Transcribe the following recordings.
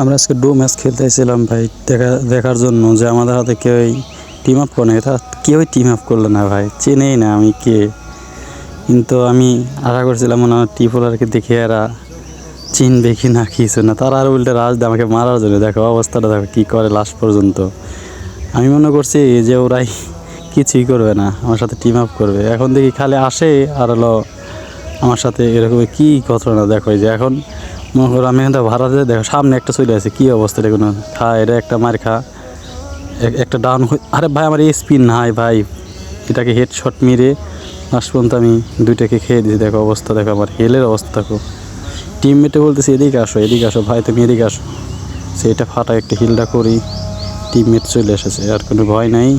আমরা আজকে do match খেলতে এসেছিলাম ভাই, দেখা, দেখার জন্য যে আমাদের হাতে কেউ টিম আপ করে না কেউই টিম আপ করল না ভাই, চেনেই না আমি কে। কিন্তু আমি আশা করছিলাম মনে হয় টিফোলারকে দেখে এরা চিনবে কি না কিছু না। তারা আর উল্টে রাজ আমাকে মারার জন্য, দেখো অবস্থাটা দেখো কী করে লাস্ট পর্যন্ত। আমি মনে করছি যে ওরাই কিছুই করবে না, আমার সাথে টিম আপ করবে। এখন দেখি খালি আসে আর হলো আমার সাথে এরকম কী ঘটনা, দেখো যে এখন মনে করো আমি এখানটা ভাড়া দিয়ে দেখো, সামনে একটা চলে আছে, কী অবস্থা দেখুন খা এটা একটা মার খা। একটা ডাউন আরে ভাই, আমার স্পিন নাই ভাই। এটাকে হেডশট মেরে লাস্ট পর্যন্ত আমি দুইটাকে খেয়ে দিয়েছি। দেখো অবস্থা, দেখো আমার হেলের অবস্থা, দেখো। টিমমেটে বলতেছি, এদিকে আসো এদিকে আসো ভাই, তুমি এদিকে আসো। সেইটা ফাটা একটা হিলটা করি টিমমেট চলে এসেছে, আর কোনো ভয় নাই।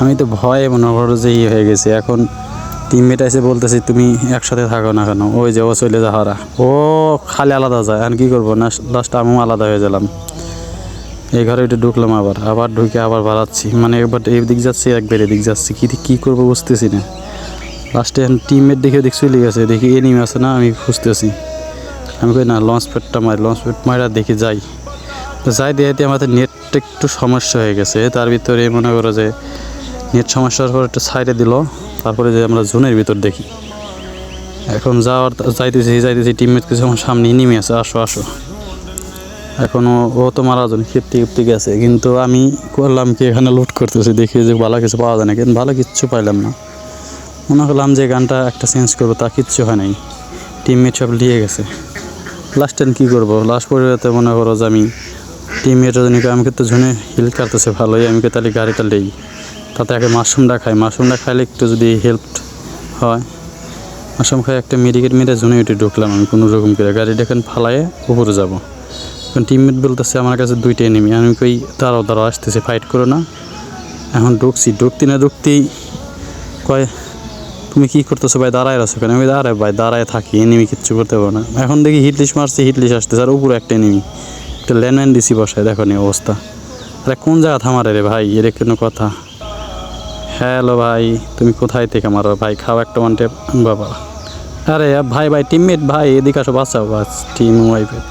আমি তো ভয়ে মনে করো যে ই হয়ে গেছে। এখন টিমমেট এসে বলতেছি, তুমি একসাথে থাকো না কেন? ওই যে, ও চলে যা হারা। ও খালি আলাদা যায়। আর কী করব? না লাস্ট আমিও আলাদা হয়ে গেলাম। এই ঘরে একটু ঢুকলাম আবার। আবার ঢুকে আবার বাড়াচ্ছি। মানে একবার এই দিক যাচ্ছি, একবার এদিক যাচ্ছি। কী কী করব বুঝতেছি না। লাস্টে টিমমেট দেখে দেখ চলে গেছে। দেখি এ এনিমি আছে না, আমি খুঁজতেছি। আমি কই, না লঞ্চ প্যাডটা মারি লঞ্চ প্যাড মারা, দেখি যাই। তো যাই, দিয়ে আমাদের নেটটা একটু সমস্যা হয়ে গেছে। তার ভিতরে মনে করো যে নেট সমস্যার পর একটু সাইডে দিল। তারপরে যে আমরা জোনের ভিতর দেখি। এখন যাওয়ার যাইতেছি যাইতেছি টিমমেট কিছু আমার সামনে নেমে আছে, আসো আসো। এখন ও- তো মারা যাবে খেপতে খেপতে গেছে। কিন্তু আমি করলাম কি, এখানে লুট করতেছি, দেখি যে ভালো কিছু পাওয়া যায় না কিন্তু ভালো কিচ্ছু পাইলাম না। মনে করলাম যে গানটা একটা চেঞ্জ করব, তা কিচ্ছু হয় নাই। টিমমেট সব লিয়ে গেছে। লাস্ট টাইম কী করব? লাস্ট পর্যায়ে মনে করো যে আমি টিমমেটের জন্য আমাকে তো ঝুনে হিল কাটতেছে ভালোই, আমি কে তাহলে গাড়িটা লেই তাতে আগে মাশরুমটা খাই মাশরুমটা খাইলে একটু যদি হেল্প হয়। মাশরুম খাই একটা মেডিকেট মেরে ঝুনে উঠে ঢুকলাম আমি কোনো রকম করে। গাড়িটা এখন ফালাইয়ে উপরে যাব। এখন টিমমেট বলতেছে, আমার কাছে দুইটাই নেমি আমি কই, দাঁড়াও দাঁড়াও, আসতেছে ফাইট করো না। এখন ঢুকছি। ঢুকতে না ঢুকতেই কয়, তুমি কী করতেছো ভাই? দাঁড়ায় আছো কেন? আমি দাঁড়ায় ভাই, দাঁড়ায় থাকি এনিমি কিচ্ছু করতে পারব না। এখন দেখি হিটলিশ মারছে হিটলিশ আসতেছে, আর উপরে একটা এনিমি একটা ল্যান্ডম্যান ডিসি বসায়, দেখো নি অবস্থা। আরে কোন জায়গা থামারে রে ভাই? এর কোনো কথা। হ্যালো ভাই, তুমি কোথায় থেকে মারো? ভাই, খাও একটা ওয়ান টেপ বাবা। আরে ভাই ভাই টিমমেট ভাই, এদিকে আসো বাঁচাও বাস টিম ওয়াইফের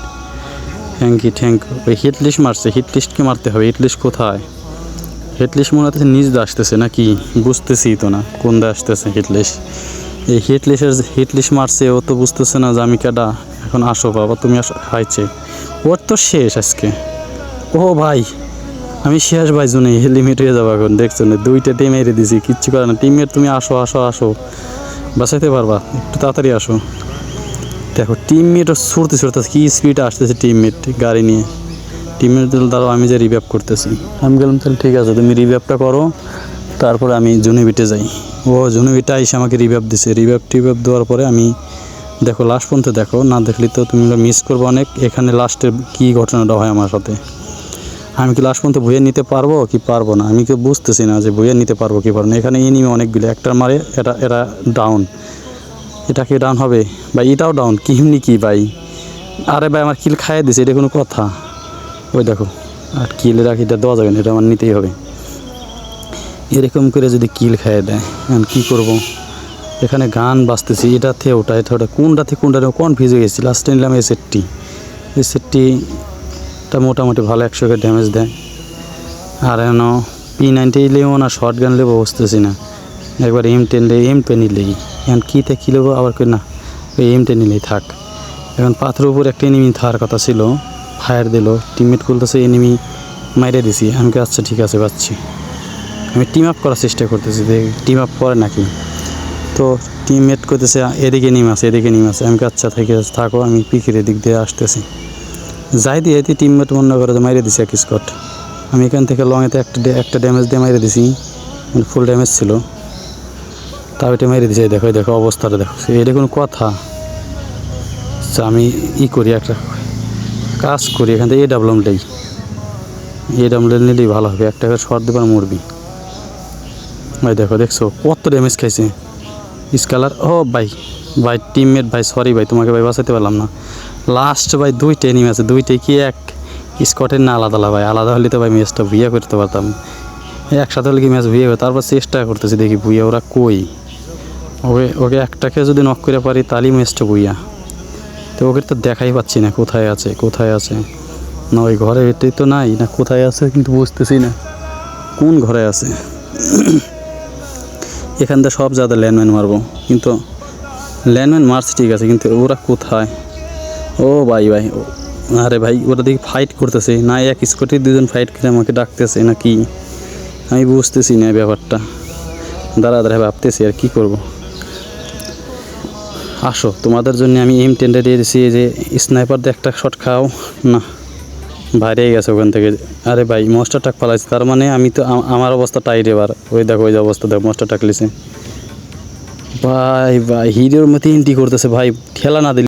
থ্যাংক ইউ থ্যাংক ইউ ওই হিটলিস্ট মারছে হিটলিস্টকে মারতে হবে? হিটলিস্ট কোথায়? হিটলিস্ট মনে হচ্ছে নিজ দিয়ে আসতেছে নাকি? বুঝতেছি তো না, কোন দা আসতেছে হিটলিস্ট এই হিটলিস্টের হিটলিস্ট মারছে, ও তো বুঝতেছে না যে আমি কেডা। এখন আসো, বাবা, তুমি আসো হাইছে। ওর তো শেষ আজকে। ও ভাই আমি শেষ ভাই জুনে লিমিট হয়ে যাব এখন, দেখছ না? দুইটা টিম মেরে দিছি, কিচ্ছু করে না টিমের তুমি আসো আসো আসো। বাঁচাইতে পারবা, একটু তাড়াতাড়ি আসো। দেখো টিম টিমমেট ছুটতে ছুটতে কী স্পিডে আসতেছে টিম টিমমেট গাড়ি নিয়ে। টিমের দ্বারা আমি যে রিভ্যাপ করতেছি। আমি গেলাম তাহলে ঠিক আছে, তুমি রিভ্যাপটা করো, তারপরে আমি জুনিবিটে যাই। ও জুনিবিটা এসে আমাকে রিভ্যাপ দিছে। রিভ্যাপ টিভ্যাপ দেওয়ার পরে আমি, দেখো লাস্ট পর্যন্ত দেখো, না দেখলে তো তুমি মিস করব অনেক। এখানে লাস্টের কী ঘটনাটা হয় আমার সাথে? আমি কি লাস্ট পর্যন্ত বইয়ে নিতে পারব কি পারব না? আমি কি বুঝতেছি না যে বইয়ে নিতে পারব কি পারব না। এখানে এনিমি অনেকগুলো একটা মারে, এটা এটা ডাউন এটা কি ডাউন হবে? ভাই, এটাও ডাউন কিমনি কি ভাই? আরে ভাই, আমার কিল খাইয়ে দিছে, এটা কোনো কথা। ওই দেখো, আর কিল রাখি এটা দেওয়া যাবে না, এটা আমার নিতেই হবে। এরকম করে যদি কিল খাইয়ে দেয়, এখন কী করব? এখানে গান বাজতেছি, এটা থেকে ওটা, এটা ওটা, কোনটা থেকে কোনটা কনফিউজ হয়ে গেছি। লাস্টে নিলাম এই সেটটি এই সেটটিটা মোটামুটি ভালো একশো করে ড্যামেজ দেয়। আর এন পি নাইনটি নিলেও না শর্ট গান নেব বুঝতেছি না। একবার এম টেন এম টেন নিলেই এখন কীতে কী নেব আবার কই না, ওই এম টেন নিলেই থাক। এখন পাথরের উপর একটা এনিমি থাকার কথা ছিল ফায়ার দিল। টিমমেট করতেছে এনিমি মাইরে দিছি। আমি আচ্ছা ঠিক আছে, পাচ্ছি। আমি টিম আপ করার চেষ্টা করতেছি টিম আপ করে নাকি। তো টিমমেট করতেছে এদিকে নিম আছে, এদিকে নিম আছে। আমি আচ্ছা থেকে থাকো, আমি পিকের এদিক দিয়ে আসতেছি। যাই দিয়ে এতে টিমমেট মনে করে মাইরে দিছি এক স্কট আমি এখান থেকে লংয়েতে একটা একটা ড্যামেজ দিয়ে মাইরে দিছি। মানে ফুল ড্যামেজ ছিল। তাও এটা মেরে দিছে দেখো দেখো, অবস্থাটা দেখো। এটা কোনো কথা। আমি ই করি একটা। কাজ করি, এখান থেকে এ ডাবলম নেই। এ ডাবলম নিলেই ভালো হবে। একটা করে শর্ট দেবার মরবি। ভাই দেখো, দেখছ? কত ড্যামেজ খাইছে। স্কালার ও ভাই ভাই টিমমেট ভাই সরি ভাই, তোমাকে ভাই বাঁচাতে পারলাম না। লাস্ট ভাই দুইটা এনিমি আছে দুইটাই কি এক? স্কটের না আলাদা আলাদা ভাই, আলাদা হলে তো ভাই ম্যাচটা ভুইয়া করতে পারতাম। একসাথে হলে কি ম্যাচ ভুইয়া হবে? তারপর চেষ্টা করতেছি দেখি ভুইয়া ওরা কই? ওকে ওকে একটাকে যদি নক করে পারি, তাহলেই ম্যাচটা ভুইয়া তো ওকে তো দেখাই পাচ্ছি না কোথায় আছে কোথায় আছে। না ওই ঘরে এটাই তো নাই, না কোথায় আছে কিন্তু বুঝতেছি না। কোন ঘরে আছে? এখান থেকে সব জায়গায় ল্যান্ডম্যান মারবো। কিন্তু ল্যান্ডম্যান মারছে ঠিক আছে, কিন্তু ওরা কোথায়? ও ভাই ভাই আরে ভাই, ওরা দেখি ফাইট করতেছে। না, এক স্কোটি দুজন ফাইট করে আমাকে ডাকতেছে না কি আমি বুঝতেছি না ব্যাপারটা। দাঁড়া দাঁড়া, ভাবতেছি আর কি করব। আসো, তোমাদের জন্য আমি এম টেন্ডার দিয়েছি যে স্নাইপার দিয়ে একটা শট খাও। না বাইরে গেছে ওখান থেকে। আরে ভাই মস্টার টাক পালাইছে। তার মানে আমি তো আমার অবস্থা টাইট এবার। ওই দেখো, ওই অবস্থা, দেখো মস্টার টাক লিছে ভাই ভাই হিরোর মতো এন্ট্রি করতেছে। ভাই ঠেলা না দিলে